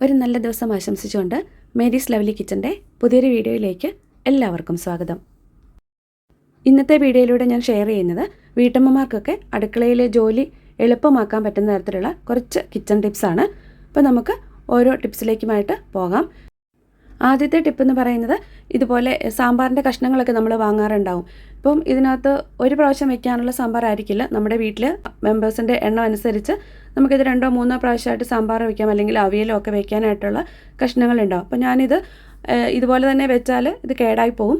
ഒരു നല്ല ദിവസം ആശംസിച്ചുകൊണ്ട് മേരീസ് ലവ്ലി കിച്ചന്റെ പുതിയൊരു വീഡിയോയിലേക്ക് എല്ലാവർക്കും സ്വാഗതം. ഇന്നത്തെ വീഡിയോയിലൂടെ ഞാൻ ഷെയർ ചെയ്യുന്നത് വീട്ടമ്മമാർക്കൊക്കെ അടുക്കളയിലെ ജോലി എളുപ്പമാക്കാൻ പറ്റുന്ന തരത്തിലുള്ള കുറച്ച് കിച്ചൺ ടിപ്സാണ് അപ്പോൾ നമുക്ക് ഓരോ ടിപ്സിലേക്കുമായിട്ട് പോകാം. ആദ്യത്തെ ടിപ്പ് എന്ന് പറയുന്നത് ഇതുപോലെ സാമ്പാറിന്റെ കഷ്ണങ്ങളൊക്കെ നമ്മൾ വാങ്ങാറുണ്ടാവും. ഇപ്പം ഇതിനകത്ത് ഒരു പ്രാവശ്യം വെക്കാനുള്ള സാമ്പാർ ആയിരിക്കില്ല നമ്മുടെ വീട്ടിൽ മെമ്പേഴ്സിന്റെ എണ്ണം അനുസരിച്ച് നമുക്കിത് രണ്ടോ മൂന്നോ പ്രാവശ്യമായിട്ട് സാമ്പാർ വെക്കാം അല്ലെങ്കിൽ അവിയലോ ഒക്കെ വെക്കാനായിട്ടുള്ള കഷ്ണങ്ങളുണ്ടാവും. അപ്പോൾ ഞാനിത് ഇതുപോലെ തന്നെ വെച്ചാൽ ഇത് കേടായി പോകും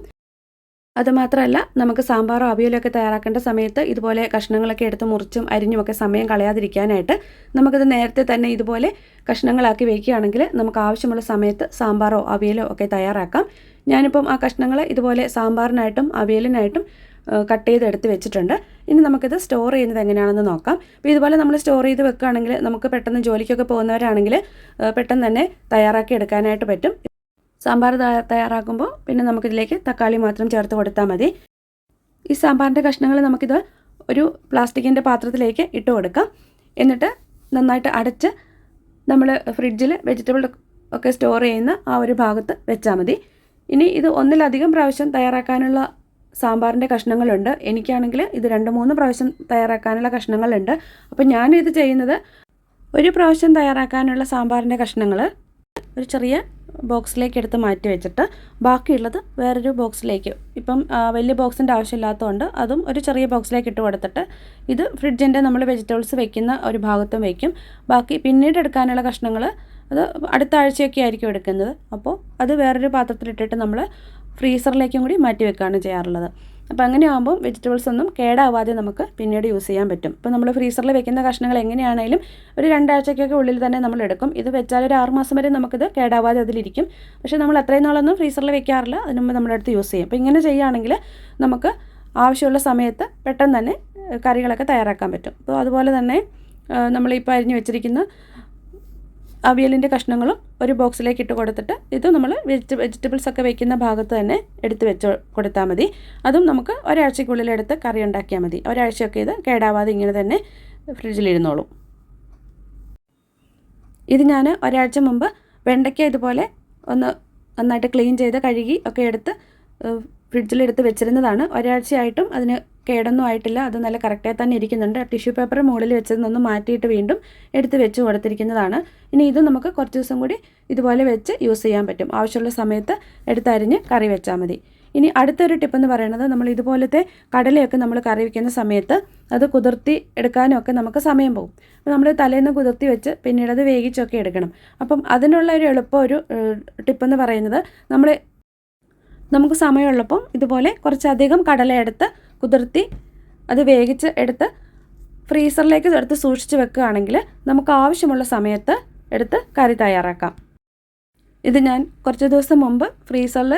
അതുമാത്രമല്ല നമുക്ക് സാമ്പാറോ അവിയലോ ഒക്കെ തയ്യാറാക്കേണ്ട സമയത്ത് ഇതുപോലെ കഷ്ണങ്ങളൊക്കെ എടുത്ത് മുറിച്ചും അരിഞ്ഞും ഒക്കെ സമയം കളയാതിരിക്കാനായിട്ട് നമുക്കിത് നേരത്തെ തന്നെ ഇതുപോലെ കഷ്ണങ്ങളാക്കി വയ്ക്കുകയാണെങ്കിൽ നമുക്ക് ആവശ്യമുള്ള സമയത്ത് സാമ്പാറോ അവിയലോ ഒക്കെ തയ്യാറാക്കാം. ഞാനിപ്പം ആ കഷ്ണങ്ങൾ ഇതുപോലെ സാമ്പാറിനായിട്ടും അവിയലിനായിട്ടും കട്ട് ചെയ്ത് എടുത്ത് വെച്ചിട്ടുണ്ട്. ഇനി നമുക്കിത് സ്റ്റോർ ചെയ്യുന്നത് എങ്ങനെയാണെന്ന് നോക്കാം. അപ്പോൾ ഇതുപോലെ നമ്മൾ സ്റ്റോർ ചെയ്ത് വെക്കുകയാണെങ്കിൽ നമുക്ക് പെട്ടെന്ന് ജോലിക്കൊക്കെ പോകുന്നവരാണെങ്കിൽ പെട്ടെന്ന് തന്നെ തയ്യാറാക്കി എടുക്കാനായിട്ട് പറ്റും. സാമ്പാർ തയ്യാ- തയ്യാറാക്കുമ്പോൾ പിന്നെ നമുക്കിതിലേക്ക് തക്കാളി മാത്രം ചേർത്ത് കൊടുത്താൽ മതി. ഈ സാമ്പാറിന്റെ കഷ്ണങ്ങൾ നമുക്കിത് ഒരു പ്ലാസ്റ്റിക്കിന്റെ പാത്രത്തിലേക്ക് ഇട്ട് കൊടുക്കാം. എന്നിട്ട് നന്നായിട്ട് അടച്ച് നമ്മൾ ഫ്രിഡ്ജിൽ വെജിറ്റബിൾ ഒക്കെ സ്റ്റോർ ചെയ്യുന്ന ആ ഒരു ഭാഗത്ത് വെച്ചാൽ മതി. ഇനി ഇത് ഒന്നിലധികം പ്രാവശ്യം തയ്യാറാക്കാനുള്ള സാമ്പാറിന്റെ കഷ്ണങ്ങളുണ്ട്. എനിക്കാണെങ്കിൽ ഇത് രണ്ട് മൂന്ന് പ്രാവശ്യം തയ്യാറാക്കാനുള്ള കഷ്ണങ്ങളുണ്ട്. അപ്പോൾ ഞാനിത് ചെയ്യുന്നത് ഒരു പ്രാവശ്യം തയ്യാറാക്കാനുള്ള സാമ്പാറിന്റെ കഷ്ണങ്ങൾ ഒരു ചെറിയ ബോക്സിലേക്ക് എടുത്ത് മാറ്റി വെച്ചിട്ട് ബാക്കിയുള്ളത് വേറൊരു ബോക്സിലേക്ക്. ഇപ്പം വലിയ ബോക്സിന്റെ ആവശ്യമില്ലാത്തതുകൊണ്ട് അതും ഒരു ചെറിയ ബോക്സിലേക്ക് ഇട്ട് കൊടുത്തിട്ട് ഇത് ഫ്രിഡ്ജിന്റെ നമ്മൾ വെജിറ്റബിൾസ് വെക്കുന്ന ഒരു ഭാഗത്തും വയ്ക്കും ബാക്കി പിന്നീട് എടുക്കാനുള്ള കഷ്ണങ്ങൾ അത് അടുത്ത ആഴ്ചയൊക്കെ ആയിരിക്കും എടുക്കുന്നത്. അപ്പോൾ അത് വേറൊരു പാത്രത്തിലിട്ടിട്ട് നമ്മൾ ഫ്രീസറിലേക്കും കൂടി മാറ്റി വെക്കുകയാണ് ചെയ്യാറുള്ളത്. അപ്പോൾ അങ്ങനെ ആകുമ്പോൾ വെജിറ്റബിൾസ് ഒന്നും കേടാവാതെ നമുക്ക് പിന്നീട് യൂസ് ചെയ്യാൻ പറ്റും. ഇപ്പോൾ നമ്മൾ ഫ്രീസറിൽ വെക്കുന്ന കഷ്ണങ്ങൾ എങ്ങനെയാണെങ്കിലും ഒരു രണ്ടാഴ്ചയ്ക്കൊക്കെ ഉള്ളിൽ തന്നെ നമ്മൾ എടുക്കും. ഇത് വെച്ചാൽ ഒരു ആറ് മാസം വരെ നമുക്കിത് കേടാവാതെ അതിലിരിക്കും. പക്ഷേ നമ്മൾ അത്രയും നാളൊന്നും ഫ്രീസറിൽ വെക്കാറില്ല. അതിന് മുമ്പ് നമ്മുടെ യൂസ് ചെയ്യും. അപ്പോൾ ഇങ്ങനെ ചെയ്യുകയാണെങ്കിൽ നമുക്ക് ആവശ്യമുള്ള സമയത്ത് പെട്ടെന്ന് തന്നെ കറികളൊക്കെ തയ്യാറാക്കാൻ പറ്റും. അപ്പോൾ അതുപോലെ തന്നെ നമ്മളിപ്പോൾ അരിഞ്ഞു വെച്ചിരിക്കുന്ന അവിയലിന്റെ കഷ്ണങ്ങളും ഒരു ബോക്സിലേക്ക് ഇട്ട് കൊടുത്തിട്ട് ഇത് നമ്മൾ വെജിറ്റ വെജിറ്റബിൾസ് ഒക്കെ വെക്കുന്ന ഭാഗത്ത് തന്നെ എടുത്ത് വെച്ച് കൊടുത്താൽ മതി. അതും നമുക്ക് ഒരാഴ്ചക്കുള്ളിൽ എടുത്ത് കറി ഉണ്ടാക്കിയാൽ മതി. ഒരാഴ്ചയൊക്കെ ഇത് കേടാവാതെ ഇങ്ങനെ തന്നെ ഫ്രിഡ്ജിലിരുന്നോളും ഇത് ഞാൻ ഒരാഴ്ച മുമ്പ് വെണ്ടയ്ക്ക ഇതുപോലെ ഒന്ന് നന്നായിട്ട് ക്ലീൻ ചെയ്ത് കഴുകി ഒക്കെ എടുത്ത് ഫ്രിഡ്ജിലെടുത്ത് വെച്ചിരുന്നതാണ്. ഒരാഴ്ചയായിട്ടും അതിന് കേടൊന്നും ആയിട്ടില്ല. അത് നല്ല കറക്റ്റായി തന്നെ ഇരിക്കുന്നുണ്ട്. ടിഷ്യൂ പേപ്പർ മുകളിൽ വെച്ചതെന്നൊന്ന് മാറ്റിയിട്ട് വീണ്ടും എടുത്ത് വെച്ച് കൊടുത്തിരിക്കുന്നതാണ്. ഇനി ഇത് നമുക്ക് കുറച്ച് ദിവസം കൂടി ഇതുപോലെ വെച്ച് യൂസ് ചെയ്യാൻ പറ്റും. ആവശ്യമുള്ള സമയത്ത് എടുത്തരിഞ്ഞ് കറി വെച്ചാൽ മതി. ഇനി അടുത്തൊരു ടിപ്പ് എന്ന് പറയുന്നത് നമ്മൾ ഇതുപോലത്തെ കടലയൊക്കെ നമ്മൾ കറി വയ്ക്കുന്ന സമയത്ത് അത് കുതിർത്തി എടുക്കാനൊക്കെ നമുക്ക് സമയം പോകും. അപ്പോൾ നമ്മൾ തലേന്ന് കുതിർത്തി വെച്ച് പിന്നീട് അത് വേവിച്ചൊക്കെ എടുക്കണം. അപ്പം അതിനുള്ള ഒരു എളുപ്പ ഒരു ടിപ്പെന്ന് പറയുന്നത് നമ്മൾ നമുക്ക് സമയമുള്ളപ്പം ഇതുപോലെ കുറച്ചധികം കടല എടുത്ത് കുതിർത്തി അത് വേവിച്ച് എടുത്ത് ഫ്രീസറിലേക്ക് എടുത്ത് സൂക്ഷിച്ച് വെക്കുകയാണെങ്കിൽ നമുക്ക് ആവശ്യമുള്ള സമയത്ത് എടുത്ത് കറി തയ്യാറാക്കാം. ഇത് ഞാൻ കുറച്ച് ദിവസം മുമ്പ് ഫ്രീസറിൽ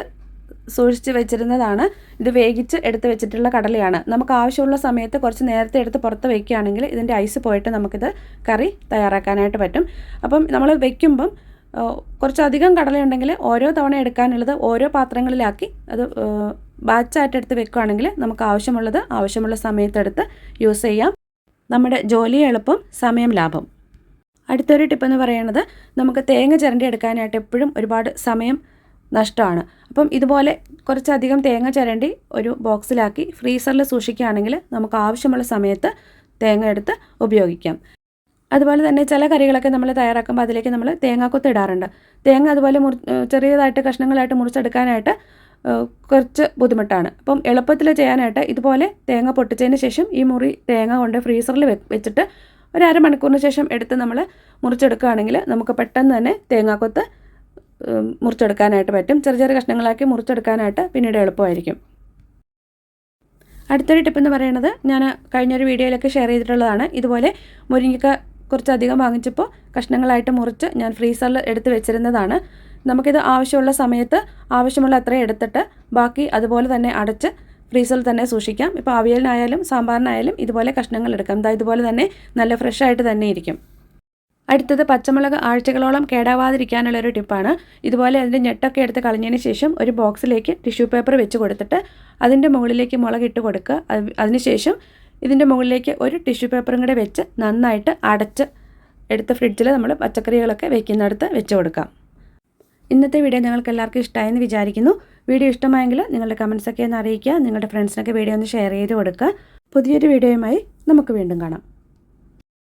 സൂക്ഷിച്ച് വെച്ചിരുന്നതാണ്. ഇത് വേവിച്ച് എടുത്ത് വെച്ചിട്ടുള്ള കടലയാണ്. നമുക്ക് ആവശ്യമുള്ള സമയത്ത് കുറച്ച് നേരത്തെ എടുത്ത് പുറത്ത് വയ്ക്കുകയാണെങ്കിൽ ഇതിന്റെ ഐസ് പോയിട്ട് നമുക്കിത് കറി തയ്യാറാക്കാനായിട്ട് പറ്റും. അപ്പം നമ്മൾ വെക്കുമ്പം ആ, കുറച്ചധികം കടലയുണ്ടെങ്കിൽ ഓരോ തവണ എടുക്കാനുള്ളത് ഓരോ പാത്രങ്ങളിലാക്കി അത് ബാച്ചായിട്ട് എടുത്ത് വെക്കുകയാണെങ്കിൽ നമുക്ക് ആവശ്യമുള്ളത് ആവശ്യമുള്ള സമയത്തെടുത്ത് യൂസ് ചെയ്യാം. നമ്മുടെ ജോലി എളുപ്പം സമയം ലാഭം. അടുത്തൊരു ടിപ്പ് എന്ന് പറയുന്നത് നമുക്ക് തേങ്ങ ചിരണ്ടി എടുക്കാനായിട്ട് എപ്പോഴും ഒരുപാട് സമയം നഷ്ടമാണ്. അപ്പം ഇതുപോലെ കുറച്ചധികം തേങ്ങ ചിരണ്ടി ഒരു ബോക്സിലാക്കി ഫ്രീസറിൽ സൂക്ഷിക്കുകയാണെങ്കിൽ നമുക്ക് ആവശ്യമുള്ള സമയത്ത് തേങ്ങ എടുത്ത് ഉപയോഗിക്കാം. അതുപോലെ തന്നെ ചില കറികളൊക്കെ നമ്മൾ തയ്യാറാക്കുമ്പോൾ അതിലേക്ക് നമ്മൾ തേങ്ങാക്കൊത്ത് ഇടാറുണ്ട്. തേങ്ങ അതുപോലെ മുറി ചെറിയതായിട്ട് കഷ്ണങ്ങളായിട്ട് മുറിച്ചെടുക്കാനായിട്ട് കുറച്ച് ബുദ്ധിമുട്ടാണ്. അപ്പം എളുപ്പത്തിൽ ചെയ്യാനായിട്ട് ഇതുപോലെ തേങ്ങ പൊട്ടിച്ചതിന് ശേഷം ഈ മുറി തേങ്ങ കൊണ്ട് ഫ്രീസറിൽ വെച്ചിട്ട് ഒരു അരമണിക്കൂറിന് ശേഷം എടുത്ത് നമ്മൾ മുറിച്ചെടുക്കുകയാണെങ്കിൽ നമുക്ക് പെട്ടെന്ന് തന്നെ തേങ്ങാക്കൊത്ത് മുറിച്ചെടുക്കാനായിട്ട് പറ്റും. ചെറിയ ചെറിയ കഷ്ണങ്ങളാക്കി മുറിച്ചെടുക്കാനായിട്ട് പിന്നീട് എളുപ്പമായിരിക്കും. അടുത്തൊരു ടിപ്പ് എന്ന് പറയുന്നത് ഞാൻ കഴിഞ്ഞൊരു വീഡിയോയിലൊക്കെ ഷെയർ ചെയ്തിട്ടുള്ളതാണ്. ഇതുപോലെ മുരിങ്ങക്ക കുറച്ചധികം വാങ്ങിച്ചപ്പോൾ കഷ്ണങ്ങളായിട്ട് മുറിച്ച് ഞാൻ ഫ്രീസറിൽ എടുത്ത് വെച്ചിരുന്നതാണ്. നമുക്കിത് ആവശ്യമുള്ള സമയത്ത് ആവശ്യമുള്ള അത്രയും എടുത്തിട്ട് ബാക്കി അതുപോലെ തന്നെ അടച്ച് ഫ്രീസറിൽ തന്നെ സൂക്ഷിക്കാം. ഇപ്പോൾ അവിയലിനായാലും സാമ്പാറിനായാലും ഇതുപോലെ കഷ്ണങ്ങൾ എടുക്കാം. എന്താ ഇതുപോലെ തന്നെ നല്ല ഫ്രഷായിട്ട് തന്നെ ഇരിക്കും. അടുത്തത് പച്ചമുളക് ആഴ്ചകളോളം കേടാവാതിരിക്കാനുള്ള ഒരു ടിപ്പാണ്. ഇതുപോലെ അതിന്റെ ഞെട്ടൊക്കെ എടുത്ത് കളഞ്ഞതിന് ശേഷം ഒരു ബോക്സിലേക്ക് ടിഷ്യൂ പേപ്പർ വെച്ച് കൊടുത്തിട്ട് അതിന്റെ മുകളിലേക്ക് മുളക് ഇട്ട് കൊടുക്കുക. അതിനുശേഷം ഇതിന്റെ മുകളിലേക്ക് ഒരു ടിഷ്യൂ പേപ്പറും കൂടെ വെച്ച് നന്നായിട്ട് അടച്ച് എടുത്ത ഫ്രിഡ്ജിൽ നമ്മൾ പച്ചക്കറികളൊക്കെ വെക്കുന്നിടത്ത് വെച്ച് കൊടുക്കാം. ഇന്നത്തെ വീഡിയോ നിങ്ങൾക്ക് എല്ലാവർക്കും ഇഷ്ടമായെന്ന് വിചാരിക്കുന്നു. വീഡിയോ ഇഷ്ടമായെങ്കിൽ നിങ്ങളുടെ കമൻസൊക്കെ ഒന്ന് അറിയിക്കുക. നിങ്ങളുടെ ഫ്രണ്ട്സിനൊക്കെ വീഡിയോ ഒന്ന് ഷെയർ ചെയ്ത് കൊടുക്കുക. പുതിയൊരു വീഡിയോയുമായി നമുക്ക് വീണ്ടും കാണാം.